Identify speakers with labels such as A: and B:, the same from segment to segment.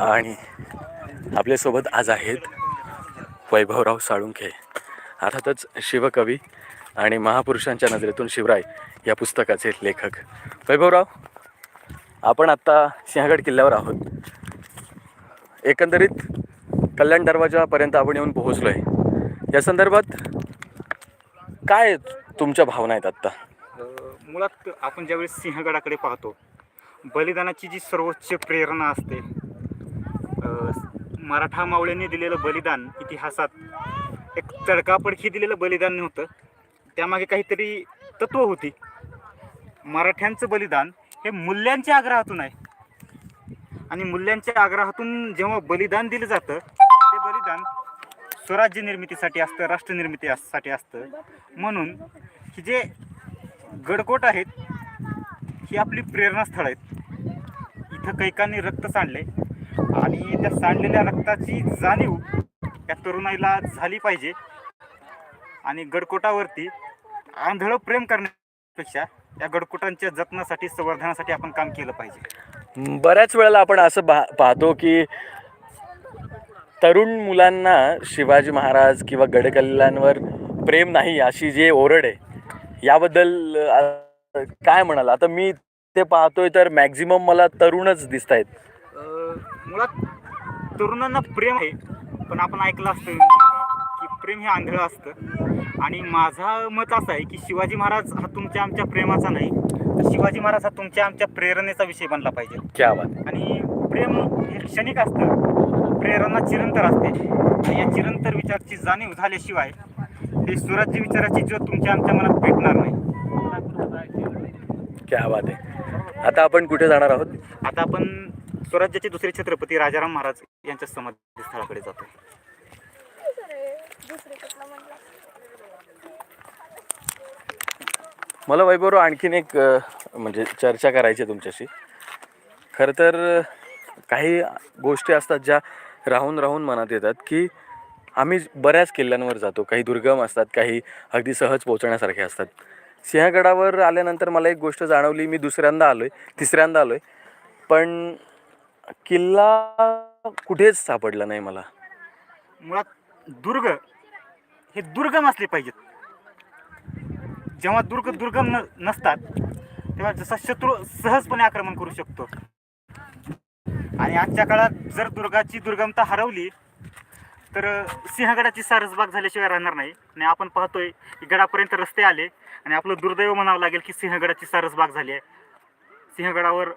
A: आणि आपल्यासोबत आज आहेत वैभवराव साळुंखे. अर्थातच शिवकवी आणि महापुरुषांच्या नजरेतून शिवराय या पुस्तकाचे लेखक. वैभवराव आपण आत्ता सिंहगड किल्ल्यावर आहोत. एकंदरीत कल्याण दरवाजापर्यंत आपण येऊन पोहोचलो आहे या संदर्भात काय तुमच्या भावना आहेत आत्ता?
B: मुळात आपण ज्यावेळेस सिंहगडाकडे पाहतो बलिदानाची जी सर्वोच्च प्रेरणा असते मराठा मावळ्यांनी दिलेलं बलिदान इतिहासात एक तडकापडखी दिलेलं बलिदान नव्हतं. त्यामागे काहीतरी तत्व होती. मराठ्यांचं बलिदान हे मूल्यांच्या आग्रहातून आहे. आणि मूल्यांच्या आग्रहातून जेव्हा बलिदान दिलं जातं ते बलिदान स्वराज्य निर्मितीसाठी असतं राष्ट्रनिर्मितीसाठी असतं. म्हणून ही जे गडकोट आहेत ही आपली प्रेरणास्थळ आहेत. इथं कैकांनी रक्त सांडले. आणि त्या सांडलेल्या रक्ताची जाणीव या तरुणाईला झाली पाहिजे. आणि गडकोटावरती आंधळं प्रेम करण्यापेक्षा या गडकोटांच्या जतनासाठी संवर्धनासाठी आपण काम केलं पाहिजे.
A: बऱ्याच वेळेला आपण असं पा पाहतो की तरुण मुलांना शिवाजी महाराज किंवा गडकिल्ल्यांवर प्रेम नाही अशी जे ओरड आहे याबद्दल काय म्हणाल? आता मी ते पाहतोय तर मॅक्झिमम मला तरुणच दिसत आहेत
B: मुळात तरुणांना प्रेम आहे पण आपण ऐकलं असतं की प्रेम हे आंधळं असतं. आणि माझा मत असं आहे की शिवाजी महाराज हा तुमच्या आमच्या प्रेमाचा नाही तर शिवाजी महाराज हा तुमच्या आमच्या प्रेरणेचा विषय बनला पाहिजे.
A: क्या बात
B: आणि प्रेम हे क्षणिक असतं प्रेरणा चिरंतर असते. आणि या चिरंतर विचारची जाणीव झाल्याशिवाय हे स्वराज्य विचाराची ज्योत तुमच्या आमच्या मनात पेटणार नाही.
A: क्या बात आहे. आता आपण कुठे जाणार आहोत?
B: आता आपण स्वराज्याचे दुसरे छत्रपती राजाराम महाराज यांच्या समाधी स्थळाकडे जातो.
A: मला वैभवराव आणखीन एक म्हणजे चर्चा करायची आहे तुमच्याशी. खरं तर काही गोष्टी असतात ज्या राहून राहून मनात येतात की आम्ही बऱ्याच किल्ल्यांवर जातो. काही दुर्गम असतात काही अगदी सहज पोहोचण्यासारखे असतात. सिंहगडावर आल्यानंतर मला एक गोष्ट जाणवली मी दुसऱ्यांदा आलो आहे तिसऱ्यांदा आलो आहे पण किल्ला कुठेच सापडला नाही मला.
B: मुळात दुर्ग हे दुर्गम असले पाहिजेत. जेव्हा दुर्ग दुर्गम न नसतात तेव्हा जसा शत्रू सहजपणे आक्रमण करू शकतो. आणि आजच्या काळात जर दुर्गाची दुर्गमता हरवली तर सिंहगडाची सारसबाग झाल्याशिवाय राहणार नाही. आणि आपण पाहतोय की गडापर्यंत रस्ते आले आणि आपलं दुर्दैव म्हणावं लागेल की सिंहगडाची सारसबाग झाली आहे. सिंहगडावर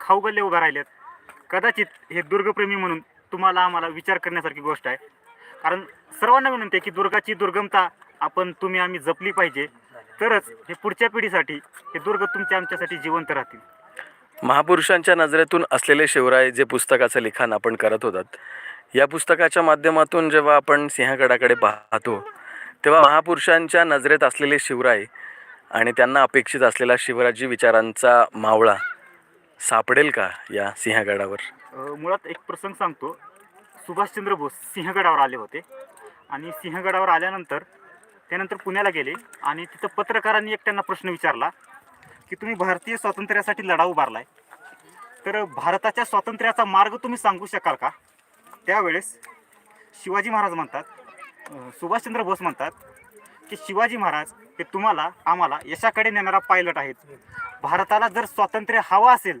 B: खाऊगल्ले उभा राहिल्यात कदाचित हे दुर्गप्रेमी म्हणून तुम्हाला आम्हाला विचार करण्यासारखी गोष्ट आहे. कारण सर्वांना विनंती आहे की दुर्गाची दुर्गमता आपण तुम्ही आम्ही जपली पाहिजे. तरच हे पुढच्या पिढीसाठी हे दुर्ग तुमच्या आमच्यासाठी जिवंत राहतील.
A: महापुरुषांच्या नजरेतून असलेले शिवराय जे पुस्तकाचं लिखाण आपण करत होतात या पुस्तकाच्या माध्यमातून जेव्हा आपण सिंहगडाकडे पाहतो तेव्हा महापुरुषांच्या नजरेत असलेले शिवराय आणि त्यांना अपेक्षित असलेला शिवराजी विचारांचा मावळा सापडेल का या सिंहगडावर?
B: मुळात एक प्रसंग सांगतो. सुभाषचंद्र बोस सिंहगडावर आले होते. आणि सिंहगडावर आल्यानंतर त्यानंतर पुण्याला गेले आणि तिथं पत्रकारांनी एक त्यांना प्रश्न विचारला की तुम्ही भारतीय स्वातंत्र्यासाठी लढा उभारलाय. तर भारताच्या स्वातंत्र्याचा मार्ग तुम्ही सांगू शकाल का? त्यावेळेस शिवाजी महाराज म्हणतात सुभाषचंद्र बोस म्हणतात की शिवाजी महाराज हे तुम्हाला आम्हाला यशाकडे नेणारा पायलट आहेत. भारताला जर स्वातंत्र्य हवं असेल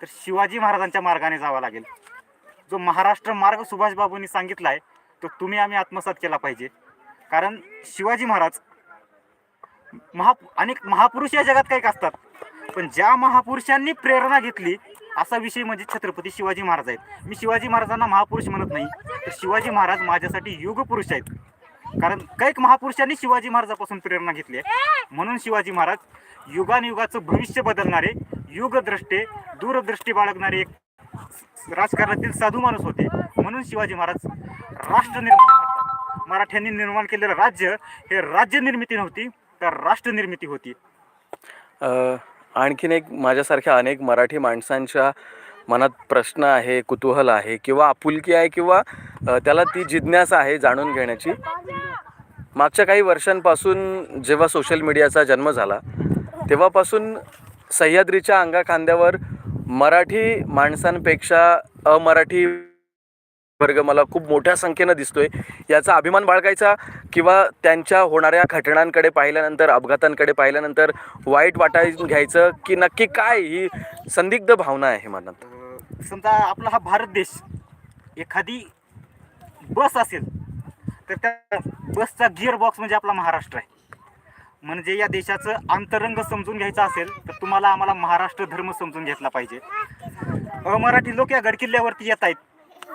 B: तर शिवाजी महाराजांच्या मार्गाने जावं लागेल. जो महाराष्ट्र मार्ग सुभाषबाबूंनी सांगितला आहे तो तुम्ही आम्ही आत्मसात केला पाहिजे. कारण शिवाजी महाराज महा अनेक महापुरुष या जगात काही असतात. पण ज्या महापुरुषांनी प्रेरणा घेतली असा विषय म्हणजे छत्रपती शिवाजी महाराज आहेत. मी शिवाजी महाराजांना महापुरुष म्हणत नाही तर शिवाजी महाराज माझ्यासाठी युगपुरुष आहेत. कारण कैक महापुरुषांनी शिवाजी महाराजापासून प्रेरणा घेतली आहे. म्हणून शिवाजी महाराज युगानुयुगाचं भविष्य बदलणारे युगद्रष्टे दूरदृष्टी बाळगणारे एक राजकारणातील साधू माणूस होते. म्हणून शिवाजी महाराज राष्ट्र निर्माण मराठ्यांनी निर्माण केलेलं राज्य हे राज्य निर्मिती नव्हती तर राष्ट्र निर्मिती होती.
A: आणखीन एक माझ्यासारख्या अनेक मराठी माणसांच्या मनात प्रश्न आहे कुतूहल आहे किंवा आपुलकी आहे किंवा त्याला ती जिज्ञासा आहे जाणून घेण्याची. मागच्या काही वर्षांपासून जेव्हा सोशल मीडियाचा जन्म झाला तेव्हापासून सह्याद्रीच्या अंगाखांद्यावर मराठी माणसांपेक्षा अमराठी वर्ग मला खूप मोठ्या संख्येनं दिसतोय. याचा अभिमान बाळगायचा किंवा त्यांच्या होणाऱ्या घटनांकडे पाहिल्यानंतर अपघातांकडे पाहिल्यानंतर वाईट वाटायचं घ्यायचं की नक्की काय ही संदिग्ध भावना आहे मनात
B: समजा आपला हा भारत देश एखादी बस असेल तर त्या बसचा गिअर बॉक्स म्हणजे आपला महाराष्ट्र आहे. म्हणजे या देशाचं अंतरंग समजून घ्यायचं असेल तर तुम्हाला आम्हाला महाराष्ट्र धर्म समजून घेतला पाहिजे. मराठी लोक या गडकिल्ल्यावरती येत आहेत.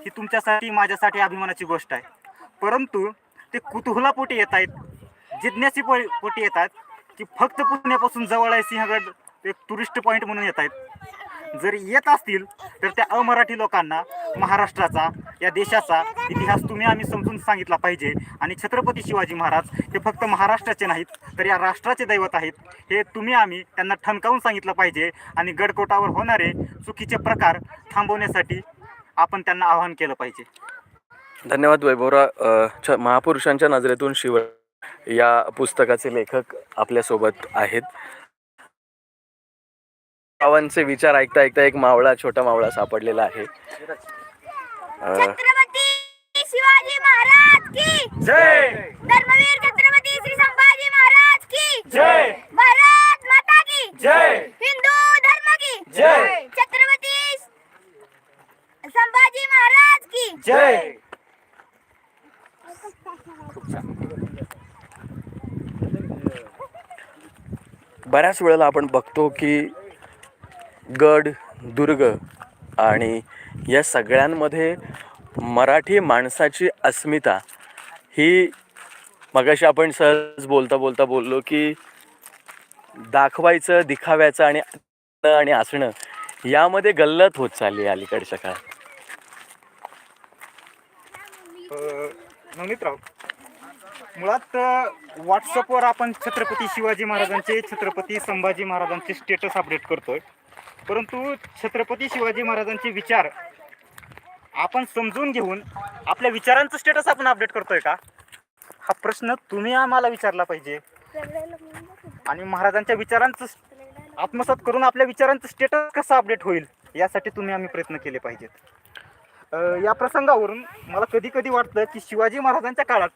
B: ही तुमच्यासाठी माझ्यासाठी अभिमानाची गोष्ट आहे. परंतु ते कुतूहलापोटी येत आहेत जिज्ञासी पो पोटी येतात की फक्त पुण्यापासून जवळ आहे सिंहगड एक टुरिस्ट पॉईंट म्हणून येत आहेत. जर येत असतील तर त्या अमराठी लोकांना महाराष्ट्राचा या देशाचा इतिहास तुम्ही आम्ही समजून सांगितला पाहिजे. आणि छत्रपती शिवाजी महाराज हे फक्त महाराष्ट्राचे नाहीत तर या राष्ट्राचे दैवत आहेत. हे तुम्ही आम्ही त्यांना ठणकावून सांगितलं पाहिजे. आणि गडकोटावर होणारे चुकीचे प्रकार थांबवण्यासाठी आपण त्यांना आवाहन केलं पाहिजे.
A: धन्यवाद वैभवरा महापुरुषांच्या नजरेतून शिव या पुस्तकाचे लेखक आपल्यासोबत आहेत. बाबांचे विचार ऐकता ऐकता एक मावळा छोटा मावळा सापडलेला आहे. अ,
C: छत्रपती शिवाजी महाराज की?
B: जय!
C: धर्मवीर छत्रपती श्री संभाजी महाराज की?
B: जय!
C: भारत माता की?
B: जय!
C: हिंदू धर्म की?
B: जय.
C: छत्रपती संभाजी महाराज की
B: जय!
A: बऱ्याच वेळेला आपण बघतो की गड दुर्ग आणि या सगळ्यांमध्ये मराठी माणसाची अस्मिता ही मगाशी आपण सहज बोलता बोलता बोललो की दाखवायचं दिखाव्याचं आणि आणि असणं यामध्ये गल्लत होत चालली आहे अलीकडच्या काळात.
B: नवनीतराव मुळात व्हॉट्सअपवर आपण छत्रपती शिवाजी महाराजांचे छत्रपती संभाजी महाराजांचे स्टेटस अपडेट करतोय. परंतु छत्रपती शिवाजी महाराजांचे विचार आपण समजून घेऊन आपल्या विचारांचं स्टेटस आपण अपडेट करतोय का? हा प्रश्न तुम्ही आम्हाला विचारला पाहिजे. आणि महाराजांच्या विचारांचं आत्मसात करून आपल्या विचारांचं स्टेटस कसं अपडेट होईल यासाठी तुम्ही आम्ही प्रयत्न केले पाहिजेत. अ, या प्रसंगावरून मला कधी कधी वाटतं की शिवाजी महाराजांच्या काळात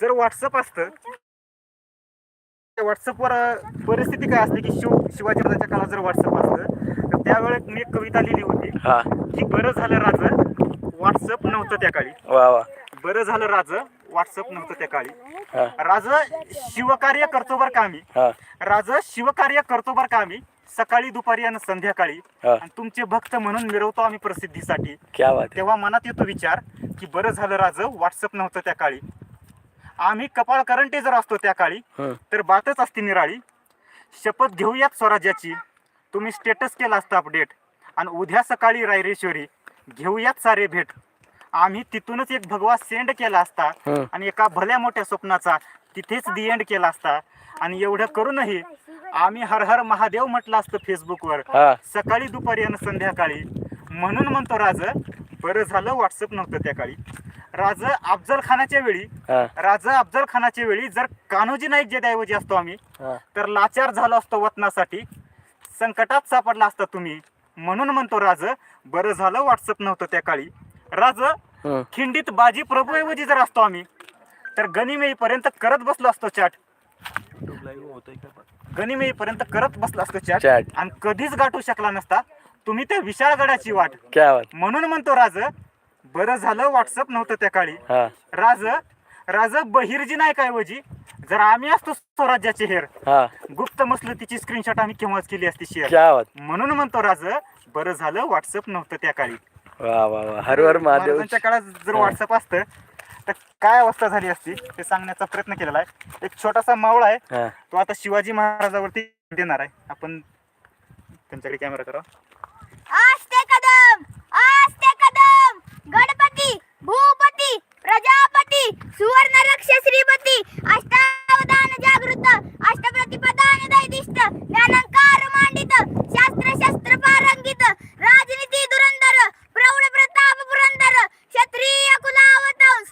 B: जर व्हॉट्सअप असतं त्या व्हॉट्सअपवर अ, परिस्थिती काय असते की शिव शिवाजी महाराजांच्या काळात जर व्हॉट्सअप असतं तर त्यावेळेस मी एक कविता लिहिली होती
A: हा.
B: की बरं झालं राज व्हॉट्सअप नव्हतं त्या काळी.
A: वा वा.
B: बरं झालं राज व्हॉट्सअप नव्हतं त्या काळी.
A: हा.
B: राज शिवकार्य करतो बरं का आम्ही?
A: हा.
B: राज शिवकार्य करतो बरं का आम्ही? सकाळी दुपारी आणि संध्याकाळी.
A: हा.
B: आणि तुमचे भक्त म्हणून मिरवतो आम्ही प्रसिद्धीसाठी.
A: क्या बात आहे.
B: तेव्हा मनात येतो विचार की बरं झालं राज व्हॉट्सअप नव्हतं त्या काळी. आम्ही कपाळ करंटे जर असतो त्या काळी
A: हं.
B: तर बातच असते निराळी. शपथ घेऊयात स्वराज्याची. तुम्ही स्टेटस केला असता अपडेट आणि उद्या सकाळी रायरेश्वरी घेऊयात सारे भेट. आम्ही तिथूनच एक भगवा सेंड केला असता
A: हं.
B: आणि एका भल्या मोठ्या स्वप्नाचा तिथेच दी एंड केला असता. आणि एवढं करूनही आम्ही हर हर महादेव म्हटलं असतं फेसबुकवर.
A: हा.
B: सकाळी दुपारी आणि संध्याकाळी. म्हणून म्हणतो राज बरं झालं व्हॉट्सअप नव्हतं त्या काळी. राज अफजल खानाच्या वेळी
A: हा.
B: राजा अफजल खानाच्या वेळी जर कान्होजी नाईक जे ऐवजी असतो आम्ही
A: हा.
B: तर लाचार झालो असतो वतनासाठी. संकटात सापडला असता तुम्ही. म्हणून म्हणतो राज बरं झालं व्हॉट्सअप नव्हतं त्या काळी. राज. खिंडीत बाजी प्रभूऐवजी जर असतो आम्ही तर गनिमेपर्यंत करत बसलो असतो चॅट गनिमेपर्यंत करत बसलो असतो चॅट
A: Chat.
B: आणि कधीच गाठू शकला नसता. तुम्ही त्या विशाळगडाची वाट.
A: क्या बात.
B: म्हणून म्हणतो राज बरं झालं व्हॉट्सअप नव्हतं त्या काळी.
A: हा.
B: राज राज बहिर्जी नाही काय वजी? जर आम्ही असतो स्वराज्याचे हेर.
A: हा.
B: गुप्त मसलतीची स्क्रीनशॉट आम्ही केव्हाच केली असती शेअर
A: क्या बात.
B: म्हणून म्हणतो राज बरं झालं व्हॉट्सअप नव्हतं त्या काळी.
A: वा वा वा. हर हर महादेव.
B: महाराजांच्या काळात जर व्हॉट्सअप असतं तर काय अवस्था झाली असती? हे सांगण्याचा प्रयत्न केलेला आहे. एक छोटासा मावळा आहे.
A: हा.
B: तो आता शिवाजी महाराजावरती देणार आहे. आपण त्यांच्याकडे कॅमेरा करा.
C: आस्ते कदम! आस्ते कदम! गणपती भूपती प्रजापती सुवर्ण रक्ष श्रीपती अष्टावधान जागृत अष्टप्रतिपदान दैदिष्ट ज्ञानंकार मांडित शास्त्र शस्त्र पारंगित राजनीती धुरंधर प्रौढ प्रताप पुरंदर क्षत्रिय कुलावत हंस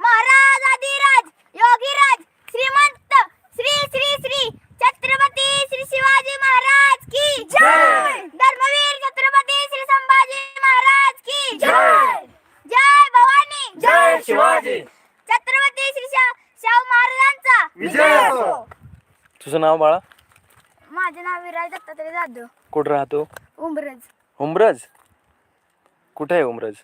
C: महाराज आदिराज योगीराज श्रीमंत श्री श्री श्री छत्रपती श्री शिवाजी महाराज की जय! धर्मवीर छत्रपती श्री संभाजी महाराज की जय! जय! भवानी! जय शिवाजी! छत्रपती श्री शाहू महाराजांचा विजय!
A: तुझं नाव बाळा?
C: माझे नाव विराज दत्तात्रय जाधव.
A: कुठं राहतो?
C: उमरज
A: उमरज कुठे आहे उमरज?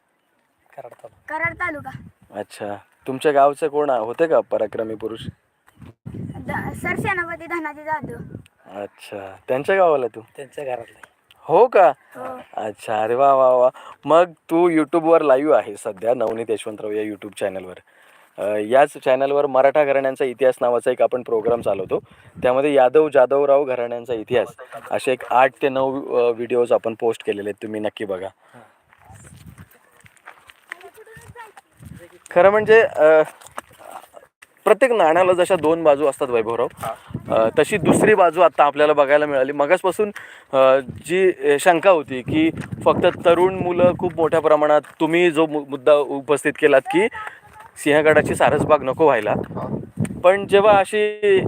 C: कराड तालुका.
A: अच्छा. तुमच्या गावचं कोण आहे? होते का पराक्रमी पुरुष?
C: द- सरसेनापती धनाजी जाधव.
A: अच्छा. त्यांच्या गावाला तू?
D: त्यांच्या घरातलं
A: हो का?
C: हो.
A: अच्छा. अरे वा वा वा. मग तू यूट्यूबवर लाईव्ह आहे सध्या नवनीत यशवंतराव या यूट्यूब चॅनलवर अ, याच चॅनलवर मराठा घराण्यांचा इतिहास नावाचा एक आपण प्रोग्राम चालवतो. त्यामध्ये यादव जाधवराव घराण्यांचा इतिहास असे एक आठ ते नऊ व्हिडिओज आपण पोस्ट केलेले आहेत. तुम्ही नक्की बघा. खरं म्हणजे अ, प्रत्येक नाण्याला जशा दोन बाजू असतात वैभवराव अ, तशी दुसरी बाजू आता आपल्याला बघायला मिळाली. मगासपासून अ, जी अ, शंका होती की फक्त तरुण मुलं खूप मोठ्या प्रमाणात तुम्ही जो मु- मुद्दा उपस्थित केलात की सिंहगडाची सारसबाग नको व्हायला. पण जेव्हा अशी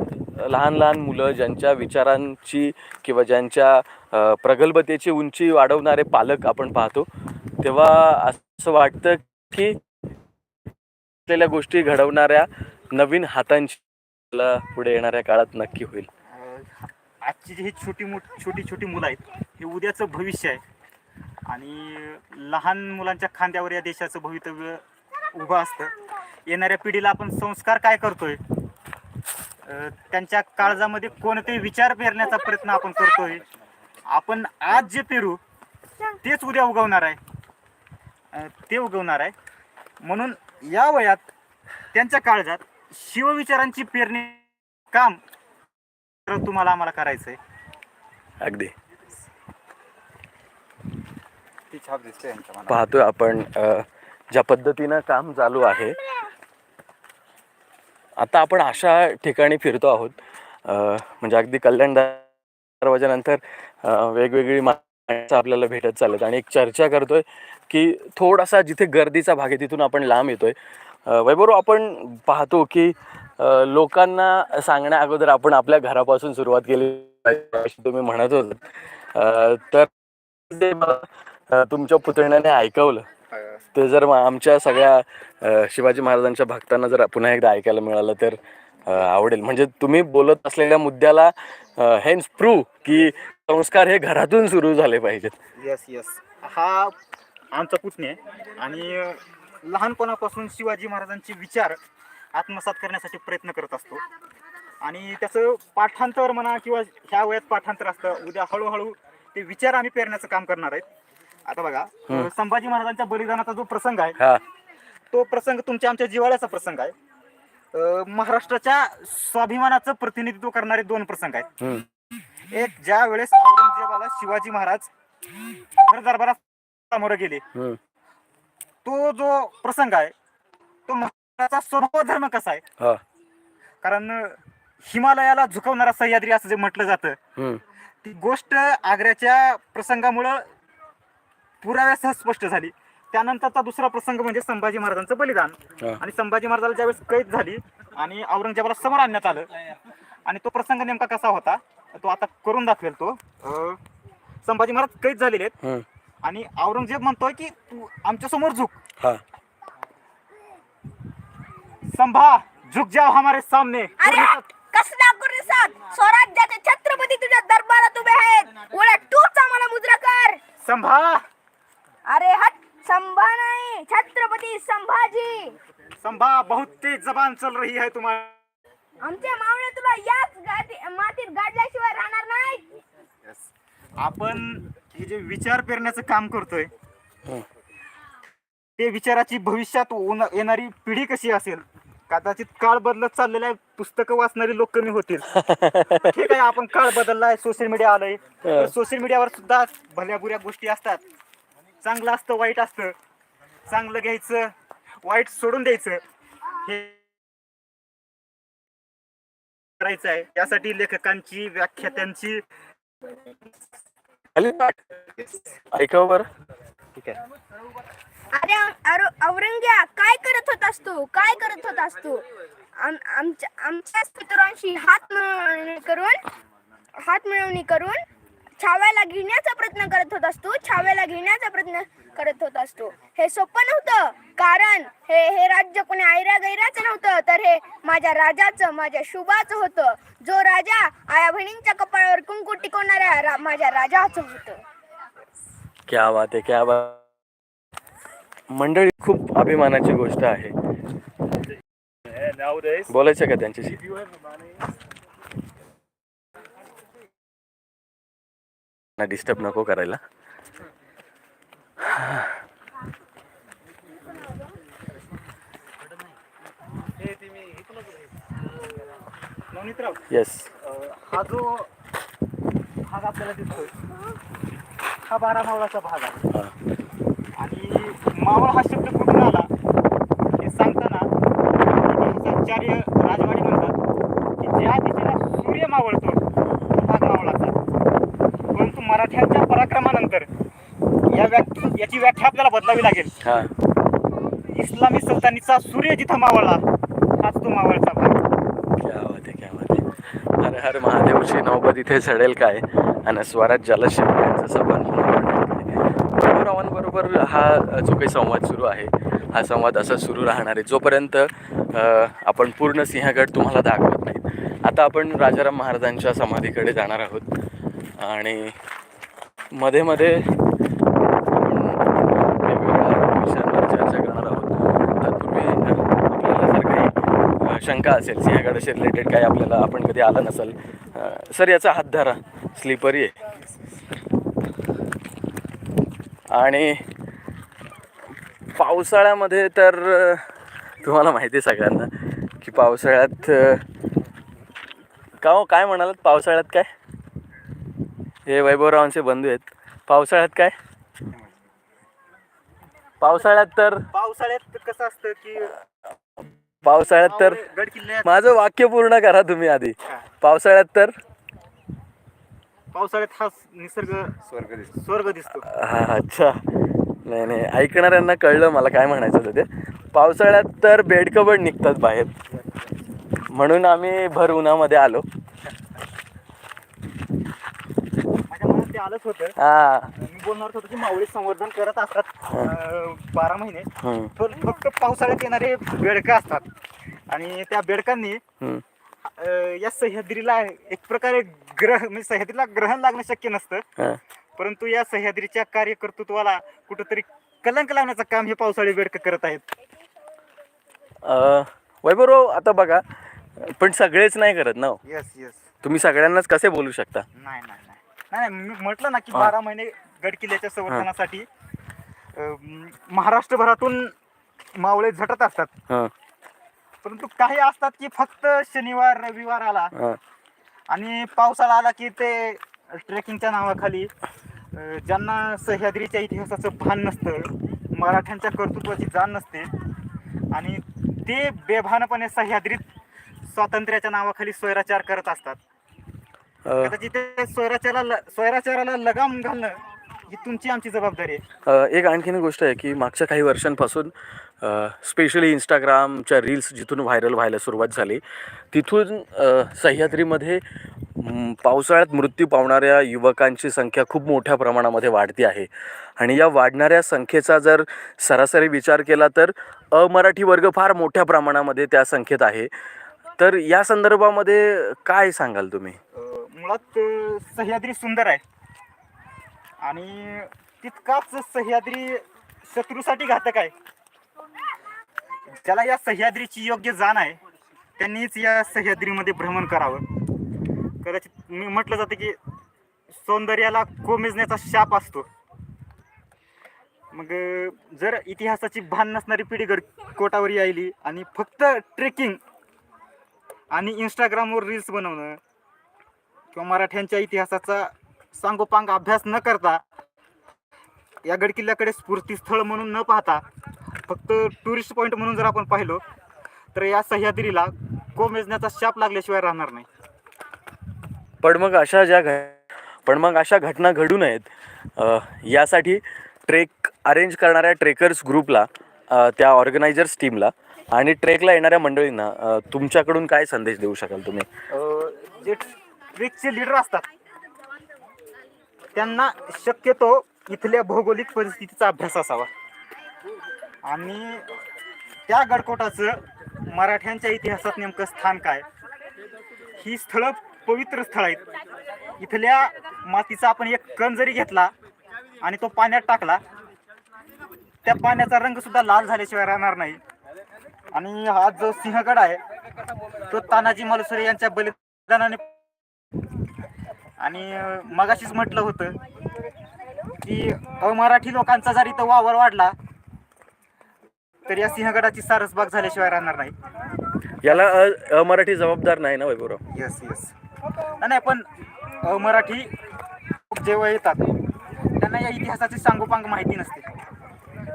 A: लहान लहान मुलं ज्यांच्या विचारांची किंवा ज्यांच्या अ, प्रगल्भतेची उंची वाढवणारे पालक आपण पाहतो तेव्हा असं वाटतं की असलेल्या गोष्टी घडवणाऱ्या नवीन हातांची पुढे येणाऱ्या काळात नक्की होईल.
B: आजची जी ही छोटी मोठ छोटी छोटी मुलं आहेत हे उद्याचं भविष्य आहे. आणि लहान मुलांच्या खांद्यावर या देशाचं भवितव्य उभं असतं. येणाऱ्या पिढीला आपण संस्कार काय करतोय? त्यांच्या काळजामध्ये कोणते विचार पेरण्याचा प्रयत्न आपण करतोय? आपण आज जे पेरू तेच उद्या उगवणार आहे. ते उगवणार आहे. म्हणून या वयात त्यांच्या काळजात शिवविचारांची पेरणी काम तर तुम्हाला आम्हाला करायचंय.
A: अगदी.
D: ती छाप दिसते यांच्या मनात.
A: पाहतोय आपण अ, ज्या पद्धतीनं काम चालू आहे. आता आपण अशा ठिकाणी फिरतो आहोत अ, म्हणजे अगदी कल्याण दरवाजानंतर अ, वेगवेगळी माणसं आपल्याला भेटत चालत आणि एक चर्चा करतोय की थोडासा जिथे गर्दीचा भाग आहे तिथून आपण लांब येतोय. वैभव आपण पाहतो की लोकांना सांगण्या अगोदर आपण आपल्या घरापासून सुरुवात केली. तुम्ही म्हणत होत. तर तुमच्या पुतण्याने ऐकवलं. ते जर आमच्या सगळ्या शिवाजी महाराजांच्या भक्तांना जर पुन्हा एकदा ऐकायला मिळालं तर आवडेल. म्हणजे तुम्ही बोलत असलेल्या मुद्द्याला हेन्स प्रूव्ह की संस्कार हे घरातून सुरू झाले पाहिजेत.
B: येस येस हा आमचा पुतणी आहे. आणि लहानपणापासून शिवाजी महाराजांचे विचार आत्मसात करण्यासाठी प्रयत्न करत असतो. आणि त्याचं पाठांतर म्हणा किंवा ह्या वयात पाठांतर असतं उद्या हळूहळू ते विचार आम्ही पेरण्याचं काम करणार आहेत. आता बघा संभाजी महाराजांच्या बलिदानाचा जो प्रसंग आहे
A: हा.
B: तो प्रसंग तुमच्या आमच्या जिवाळ्याचा प्रसंग आहे. अं, महाराष्ट्राच्या स्वाभिमानाचं प्रतिनिधित्व करणारे दोन प्रसंग आहेत.
A: हम्म.
B: एक ज्या वेळेस औरंगजेबाला शिवाजी महाराज भर दरबारात सामोरं गेले
A: हम्म.
B: तो जो प्रसंग आहे तो महाराजाचा स्वभाव धर्म कसा आहे
A: हा
B: कारण हिमालयाला झुकवणारा सह्याद्री असं जे म्हटलं जातं
A: हम्म.
B: ती गोष्ट आग्र्याच्या प्रसंगामुळं पुराव्यासह स्पष्ट झाली त्यानंतरचा दुसरा प्रसंग म्हणजे संभाजी महाराजांचं बलिदान
A: हा.
B: आणि संभाजी महाराजाला ज्यावेळेस कैद झाली आणि औरंगजेबाला समोर आणण्यात आलं आणि तो प्रसंग नेमका कसा होता तो आता करून दाखवेल तो. अं, संभाजी महाराज कैद झालेले आहेत. आणि औरंगजेब म्हणतोय की तू आमच्यासमोर झुक.
A: हा.
B: संभा झुक जाओ हमारे सामने.
C: अरे कसला कुर्निसाद स्वराज्याचे छत्रपती तुझ्या दरबारात उभे आहेत. उलट तूच आम्हाला मुद्रा कर.
B: संभा.
C: अरे हट. संभा नाही. छत्रपती संभाजी.
B: संभा बहुत तेज जबान चल रही है तुम्हाला
C: आमच्या मावळे तुला याच गादी- मातीत गाडल्याशिवाय राहणार नाही.
B: आपण हे जे विचार पेरण्याचं काम करतोय
A: हम्म.
B: ते विचाराची भविष्यात होण- येणारी पिढी कशी असेल? कदाचित काळ बदलत चाललेला आहे पुस्तकं वाचणारी लोक कमी होतील. ठीक आहे आपण काळ बदललाय सोशल मीडिया आलंय. सोशल मीडियावर सुद्धा भल्या बुऱ्या गोष्टी असतात. चांगलं असतं वाईट असतं. चांगलं घ्यायचं वाईट सोडून द्यायचं. हे करायचं आहे. यासाठी लेखकांची.
A: ऐकावं बरं.
B: ठीक आहे.
C: अरे अरे औरंग्या काय करत होतास तू? काय करत होतास तू? आम- आमच्या आमच्या पितरांशी हात मिळवणी करून हात मिळवणी करून छाव्याला घेण्याचा प्रयत्न करत होतास तू? छाव्याला घेण्याचा प्रयत्न करत होत असतो. हे सोपं नव्हतं. कारण हे हे राज्य कोणी आयरा गैराचं नव्हतं. तर हे माझ्या राजाचं माझ्या शुभाचं होतं. जो राजा आया बहिणींच्या कपाळावर कुंकू टिकवणाऱ्या रा, माझ्या राजाचं होतं.
A: क्या बात आहे क्या बात. मंडळी खूप अभिमानाची गोष्ट आहे. बोलायचं का त्यांच्याशी? डिस्टर्ब नको करायला. येस
B: हा जो भाग आपल्याला दिसतोय हा बारा मावळाचा भाग आहे आणि मावळ हा शब्द कुठून आला हे सांगताना इतिहासाचार्य राजवाडी म्हणतात की ज्या दिशेला सूर्य मावळतो तो भाग मावळाचा परंतु मराठ्यांच्या पराक्रमानंतर या व्याख्या याची व्याख्या आपल्याला बदलावी लागेल.
A: हां.
B: इस्लामी सल्तानीचा सूर्य जिथं मावळला हाच तो मावळचा
A: हर हर महादेवची नौबत इथे चढेल काय? आणि स्वराज्याला शेतकऱ्यांचं सभन रावांबरोबर हा जो काही संवाद सुरू आहे. हा संवाद असा सुरू राहणार आहे जोपर्यंत आपण पूर्ण सिंहगड तुम्हाला दाखवत नाही. आता आपण राजाराम महाराजांच्या समाधीकडे जाणार आहोत. आणि मध्ये मध्ये आपण वेगवेगळ्या विषयांवर चर्चा करणार आहोत तत्पूर्वी आपल्याला जर काही अ, शंका असेल सिंहगडाशी रिलेटेड काही आपल्याला आपण कधी आलं नसेल सर याचा हात धरा. स्लीपरी आहे. आणि पावसाळ्यामध्ये तर तुम्हाला माहिती आहे सगळ्यांना की पावसाळ्यात का हो काय म्हणालात? पावसाळ्यात काय? हे वैभवरावांचे बंधू आहेत. पावसाळ्यात काय? पावसाळ्यात तर
B: पावसाळ्यात कसं असतं की
A: पावसाळ्यात तर
B: गड किल्ल्यात.
A: माझं वाक्य पूर्ण करा तुम्ही आधी. पावसाळ्यात तर?
B: पावसाळ्यात हा निसर्ग
D: स्वर्ग दिसतो.
B: स्वर्ग दिसतो.
A: हा अच्छा. नाही नाही. ऐकणाऱ्यांना कळलं मला काय म्हणायचं होतं ते. पावसाळ्यात तर बेडकबड निघतात बाहेर. म्हणून आम्ही भर उन्हामध्ये आलो.
B: माझ्या मनात ते आलंच होतं.
A: हा.
B: बोलणार होतो की माऊली संवर्धन करत असतात. अं, बारा महिने. पण फक्त पावसाळ्यात येणारे बेडकं असतात. आणि त्या बेडकांनी. अं, या सह्याद्रीला एक प्रकारे ग्रह म्हणजे सह्याद्रीला ग्रहण लागणं शक्य नसतं.
A: हा.
B: परंतु या सह्याद्रीच्या कार्यकर्तृत्वाला कुठंतरी कलंक लावण्याचं काम हे पावसाळी बेडकं करत आहेत.
A: अं, वैभवराव आता बघा पण सगळेच नाही करत ना हो.
B: येस येस
A: तुम्ही सगळ्यांनाच कसे बोलू शकता?
B: नाही नाही. नाही नाही मी म्हटलं ना की
A: हा.
B: बारा महिने गड किल्ल्याच्या संवर्धनासाठी अं, महाराष्ट्रभरातून मावळे झटत असतात.
A: हां.
B: परंतु काही असतात की फक्त शनिवार रविवार आला
A: हां.
B: आणि पावसाळा आला की ते ट्रेकिंगच्या नावाखाली अं, ज्यांना सह्याद्रीच्या इतिहासाचं भान नसतं मराठ्यांच्या कर्तृत्वाची जाण नसते आणि ते बेभानपणे सह्याद्रीत स्वातंत्र्याच्या नावाखाली स्वैराचार करत असतात.
A: अं,
B: कदाचित ते स्वैराचाराला स्वैराचाराला लगाम घालणं ही तुमची आमची जबाबदारी आहे.
A: अ, एक आणखीन एक गोष्ट आहे की मागच्या काही वर्षांपासून स्पेशली इंस्टाग्रामच्या रील्स जिथून व्हायरल व्हायला सुरुवात झाली तिथून अ, सह्याद्रीमध्ये म, पावसाळ्यात मृत्यू पावणाऱ्या युवकांची संख्या खूप मोठ्या प्रमाणामध्ये वाढती आहे. आणि या वाढणाऱ्या संख्येचा जर सरासरी विचार केला तर अमराठी वर्ग फार मोठ्या प्रमाणामध्ये त्या संख्येत आहे. तर या संदर्भामध्ये काय सांगाल तुम्ही?
B: अं, मुळात अं, सह्याद्री सुंदर आहे. आणि तितकाच सह्याद्री शत्रूसाठी घातक आहे. ज्याला या सह्याद्रीची योग्य जाण आहे त्यांनीच या सह्याद्रीमध्ये भ्रमण करावं. कदाचित मी म्हटलं जातं की सौंदर्याला कोमेजण्याचा शाप असतो. मग जर इतिहासाची भान नसणारी पिढी गड कोटावर यायली आणि फक्त ट्रेकिंग आणि इंस्टाग्रामवर रील्स बनवणं किंवा मराठ्यांच्या इतिहासाचा सांगोपांग अभ्यास न करता या गडकिल्ल्याकडे स्फूर्तीस्थळ म्हणून न पाहता फक्त टुरिस्ट पॉईंट म्हणून जर आपण पाहिलो तर या सह्याद्रीला कोमेजण्याचा शाप लागल्याशिवाय राहणार नाही.
A: पण मग अशा ज्या घ पण मग अशा घटना घडू नयेत. यासाठी ट्रेक अरेंज करणाऱ्या ट्रेकर्स ग्रुपला त्या ऑर्गनायझर्स टीमला आणि ट्रेकला येणाऱ्या मंडळींना तुमच्याकडून काय संदेश देऊ शकाल तुम्ही?
B: जे ट्रेकचे लीडर असतात त्यांना शक्यतो इथल्या भौगोलिक परिस्थितीचा अभ्यास असावा. आणि त्या गडकोटाचं मराठ्यांच्या इतिहासात नेमकं स्थान काय? ही स्थळं पवित्र स्थळ आहेत. इथल्या मातीचा आपण एक कण जरी घेतला आणि तो पाण्यात टाकला त्या पाण्याचा रंग सुद्धा लाल झाल्याशिवाय राहणार नाही. आणि हा जो सिंहगड आहे तो तानाजी मलसुरे यांच्या बलिदानाने आणि मगाशीच म्हटलं होतं की अमराठी लोकांचा जर इथं वावर वाढला तर या सिंहगडाची सारसबाग झाल्याशिवाय राहणार नाही.
A: याला अ- अमराठी जबाबदार नाही ना वैभवराव?
B: येस येस नाही पण मराठी जेव्हा येतात त्यांना या इतिहासाची सांगोपांग माहिती नसते.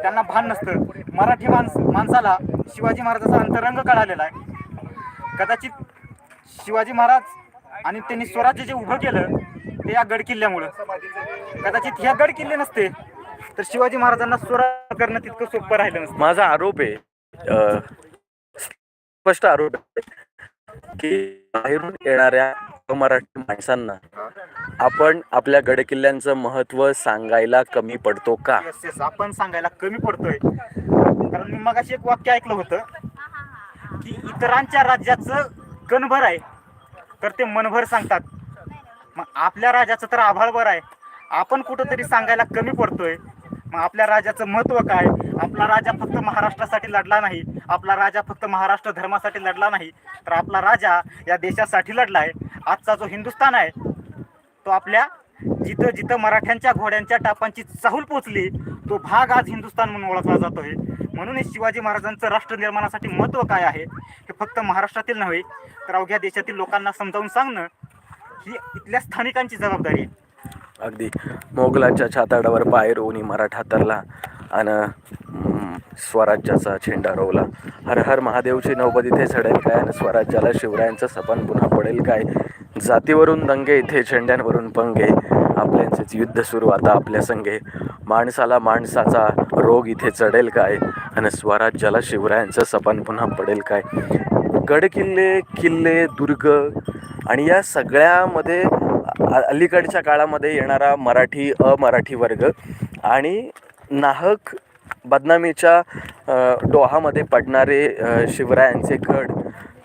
B: त्यांना भान नसतं. मराठी माणस माणसाला शिवाजी महाराजाचा अंतरंग कळालेला आहे. कदाचित शिवाजी महाराज आणि त्यांनी स्वराज्य जे उभं केलं ते या गडकिल्ल्यामुळं कदाचित ह्या गडकिल्ले नसते तर शिवाजी महाराजांना स्वराज्य करणं तितकं सोपं राहिलं नसतं.
A: माझा आरोप आहे अ, स्पष्ट आरोप आहे की बाहेरून येणाऱ्या मराठी माणसांना आपण आपल्या गडकिल्ल्यांचं महत्त्व सांगायला कमी पडतो का?
B: आपण सांगायला कमी पडतोय. कारण मी मगाशी एक वाक्य ऐकलं होतं की इतरांच्या राज्याचं कणभर आहे. तर ते मनभर सांगतात. मग आपल्या राजाचं तर आभाळभर आहे. आपण कुठंतरी सांगायला कमी पडतोय. मग आपल्या राजाचं महत्त्व काय? आपला राजा फक्त महाराष्ट्रासाठी लढला नाही. आपला राजा फक्त महाराष्ट्र धर्मासाठी लढला नाही. तर आपला राजा या देशासाठी लढलाय. आजचा जो हिंदुस्थान आहे तो आपल्या जिथं जिथं मराठ्यांच्या घोड्यांच्या टापांची चाहूल पोचली तो भाग आज हिंदुस्थान म्हणून ओळखला जातोय. म्हणून हे शिवाजी महाराजांचं राष्ट्र निर्माणासाठी महत्त्व काय आहे हे फक्त महाराष्ट्रातील नव्हे तर अवघ्या देशातील लोकांना समजावून सांगणं ही इथल्या स्थानिकांची जबाबदारी आहे.
A: अगदी. मोगलांच्या छाताडावर पाय रोवणी मराठा तरला आणि स्वराज्याचा झेंडा रोवला. हर हर महादेवची नौबत इथे चढेल काय आणि स्वराज्याला शिवरायांचं सपन पुन्हा पडेल काय? जातीवरून दंगे इथे झेंड्यांवरून पंगे. आपल्यांचेच युद्ध सुरू. आता आपल्या संगे माणसाला माणसाचा रोग इथे चढेल काय? आणि स्वराज्याला शिवरायांचं सपन पुन्हा पडेल काय? गडकिल्ले किल्ले दुर्ग आणि या सगळ्यामध्ये अलीकडच्या काळामध्ये येणारा मराठी अमराठी वर्ग आणि नाहक बदनामीच्या डोहामध्ये पडणारे शिवरायांचे गड.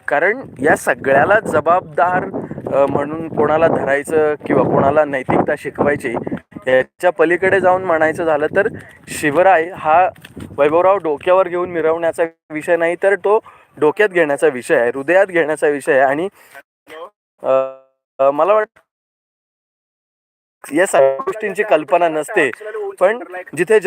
A: कारण या सगळ्याला जबाबदार म्हणून कोणाला धरायचं किंवा कोणाला नैतिकता शिकवायची याच्या पलीकडे जाऊन म्हणायचं झालं तर शिवराय हा वैभवराव डोक्यावर घेऊन मिरवण्याचा विषय नाही तर तो डोक्यात घेण्याचा विषय आहे हृदयात घेण्याचा विषय आहे. आणि मला वाटतं या सगळ्या गोष्टींची कल्पना नसते. पण जिथे